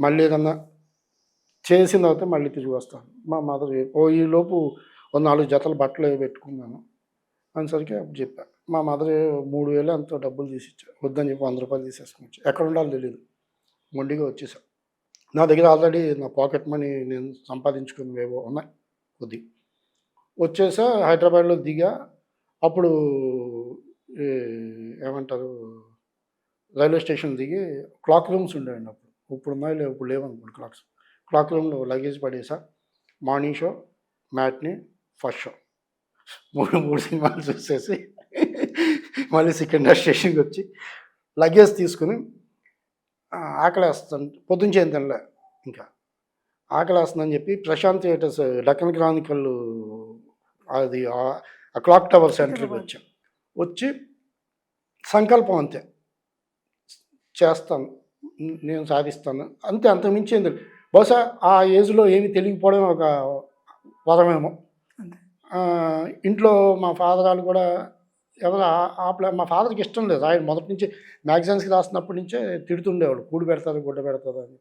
మళ్ళీ ఏదన్నా చేసిన తర్వాత మళ్ళీ తిరిగి వస్తాను. మా మదర్ ఓ ఈలోపు లోపు ఓ నాలుగు జతలు బట్టలు పెట్టుకున్నాను. అనేసరికి అప్పుడు చెప్పాను మా మదర్ మూడు వేలు అంత డబ్బులు తీసి వద్దని చెప్పి వంద రూపాయలు తీసేసుకుని వచ్చా ఎక్కడ ఉండాలో తెలియదు మొండిగా వచ్చేసాను నా దగ్గర ఆల్రెడీ నా పాకెట్ మనీ నేను సంపాదించుకున్నవేవో ఉన్నాయి కొద్ది. వచ్చేసా హైదరాబాద్లో దిగా. అప్పుడు ఏమంటారు రైల్వే స్టేషన్ దిగి క్లాక్ రూమ్స్ ఉండేవండి అప్పుడు. ఇప్పుడు ఉన్నాయి లేవు ఇప్పుడు లేవనుకోండి క్లాక్స్. క్లాక్ రూమ్లో luggage పడేసా morning show matinee first show. మూడు మూడు సినిమాలు చూసేసి మళ్ళీ సికింద్రాబాద్ స్టేషన్కి వచ్చి లగేజ్ తీసుకుని ఆ, ఆకలేస్తాను పొద్దున్న చేయని తినలే ఇంకా. ఆకలేస్తుందని చెప్పి ప్రశాంత్ థియేటర్స్ డక్కన్ క్రానికల్ అది ఆ క్లాక్ టవర్ సెంటర్కి వచ్చాం. వచ్చి సంకల్పం అంతే. చేస్తాను నేను సాధిస్తాను. అంతే అంత మించి ఏం తెలియదు బహుశా ఆ ఏజ్లో ఏమి తెలియకపోవడం ఒక వరమేమో. ఇంట్లో మా ఫాదర్ వాళ్ళు కూడా ఎవరు ఆ- ఆ ప్లా మా ఫాదర్కి ఇష్టం లేదు. ఆయన మొదటి నుంచి మ్యాగజైన్స్కి రాసినప్పటి నుంచే తిడుతుండేవాడు కూడి పెడతారు గుడ్డ పెడతారు అని చెప్పేసి.